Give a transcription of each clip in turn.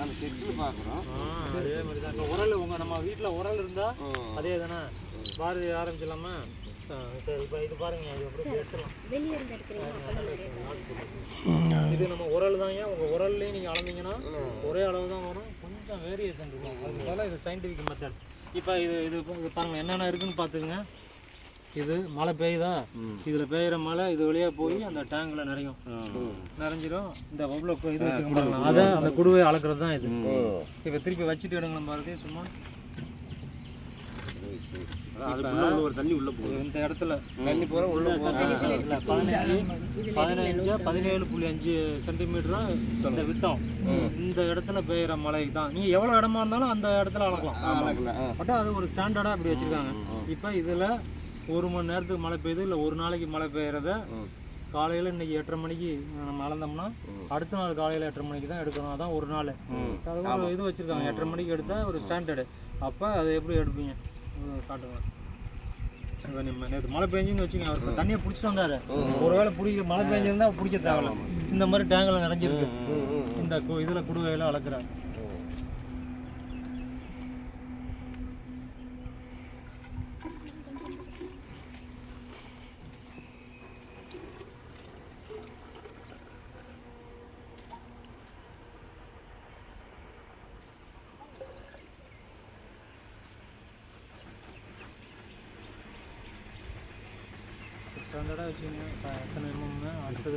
நாங்கள் செட்டில் பார்க்குறோம் அதே மாதிரி தான் இப்போ உரல் உங்கள் நம்ம வீட்டில் உரல் இருந்தால் அதே தானே? பாரதி ஆரம்பிச்சிடலாமா? சரி இப்போ இது பாருங்க இது எப்படி எடுத்துடலாம். இது நம்ம உரல் தாங்க உங்கள் உரல்லையும் நீங்கள் அளந்தீங்கன்னா ஒரே அளவு தான் வரும். கொஞ்சம் வேரியேஷன் இருக்கும். அதுக்காக இது சயின்டிஃபிக் மெத்தட் இப்போ இது இது இப்போ இது பாருங்க என்னென்ன இருக்குன்னு பார்த்துக்குங்க இது மழை பெய்யுதா? இதில் பெய்யுற மழை இது வழியாக போய் அந்த டேங்கில் நிறையும். நிறைஞ்சிரும். இந்த அவ்வளோ இது அதை அந்த குடுவை அளக்கிறது தான் இது. இப்போ திருப்பி வச்சுட்டு எடுங்களேன் பாருங்க சும்மா. அதுக்குள்ள ஒரு தண்ணி உள்ள போகுது. இந்த இடத்துல. பதினஞ்சு பதினேழு புள்ளி அஞ்சு சென்டிமீட்டரா இந்த விட்டம் இந்த இடத்துல பெய்யுற மழை தான். நீங்க எவ்வளவு இடமா இருந்தாலும் அந்த இடத்துல அளக்கலாம். பட் அது ஒரு ஸ்டாண்டர்டா இப்படி வச்சிருக்காங்க. இப்போ இதுல ஒரு மணி நேரத்துக்கு மழை பெய்யுது இல்ல ஒரு நாளைக்கு மழை பெய்யறத காலையில இன்னைக்கு எட்டரை மணிக்கு நம்ம அளந்தோம்னா அடுத்த நாள் காலையில எட்டரை மணிக்கு தான் எடுக்கணும். அதான் ஒரு நாள். அது ஒரு இது வச்சிருக்காங்க. எட்டரை மணிக்கு எடுத்தா ஒரு ஸ்டாண்டர்டு அப்ப அதை எப்படி எடுப்பீங்க? காட்டுங்க. நேற்று மழை பெஞ்சுன்னு வச்சுங்க அவர் தண்ணியை பிடிச்சிட்டு வந்தாரு. ஒருவேளை பிடிக்க மழை பெஞ்சிருந்தா பிடிக்க தேவையில்ல. இந்த மாதிரி டேங்கில் நிறைஞ்சிருக்கு. இந்த இதுல குடுவையில அளக்குறாங்க ஸ்டாண்டர்டாக வச்சுக்கோங்க. எத்தனை அடுத்தது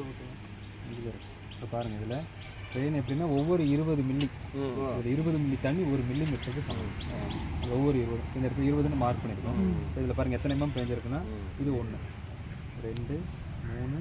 இப்போ பாருங்க இதில் ட்ரெயின் எப்படின்னா ஒவ்வொரு இருபது மில்லி ஒரு இருபது மில்லி தண்ணி ஒரு மில்லி மீட்டருக்கு சமம். அது ஒவ்வொரு இருபது இந்த இடத்துல இருபதுன்னு மார்க் பண்ணியிருக்கோம். இதில் பாருங்க எத்தனை எம்எம் பேஞ்சிருக்குன்னா இது ஒன்று ரெண்டு மூணு